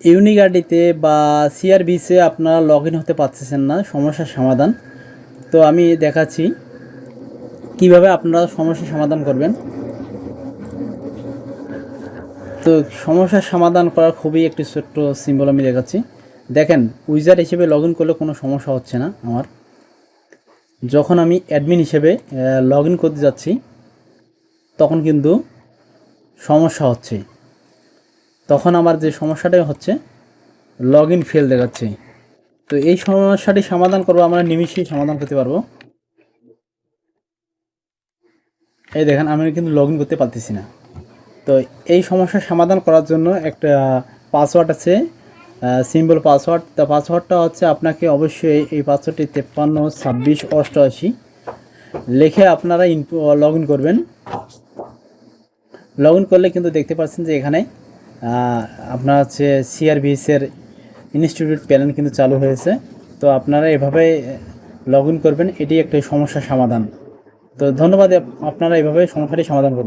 Unique আইডিতে বা সিআরবিসে আপনারা লগ ইন হতে পারতেছেন না, সমস্যার সমাধান। তো আমি দেখাচ্ছি কীভাবে আপনারা সমস্যার সমাধান করবেন। তো সমস্যার সমাধান করার খুবই একটি ছোট্ট সিম্বল আমি দেখাচ্ছি। দেখেন উইজার হিসেবে লগ ইন করলে কোনো সমস্যা হচ্ছে না আমার। যখন আমি অ্যাডমিন হিসেবে লগ ইন করতে যাচ্ছি, তখন কিন্তু সমস্যা হচ্ছে। তখন আমার যে সমস্যাটাই হচ্ছে লগ ইন ফেল দেখাচ্ছে। তো এই সমস্যাটি সমাধান করব, আমরা নিমিশেই সমাধান করতে পারব। এই দেখেন, আমি কিন্তু লগ ইন করতে পারতেছি না। তো এই সমস্যার সমাধান করার জন্য একটা পাসওয়ার্ড আছে সিম্বল পাসওয়ার্ড তা পাসওয়ার্ডটা হচ্ছে আপনাকে অবশ্যই এই পাসওয়ার্ডটি তেপ্পান্ন, ছাব্বিশ, অষ্টআশি লিখে আপনারা ইন লগ ইন করবেন। লগ ইন করলে কিন্তু দেখতে পাচ্ছেন যে এখানে আপনার হচ্ছে সিআরবিএসের ইনস্টিটিউট প্যানেল কিন্তু চালু হয়েছে। তো আপনারা এভাবে লগ করবেন, এটি একটা সমস্যার সমাধান। তো ধন্যবাদ, আপনারা এভাবে সমস্যাটি সমাধান করবেন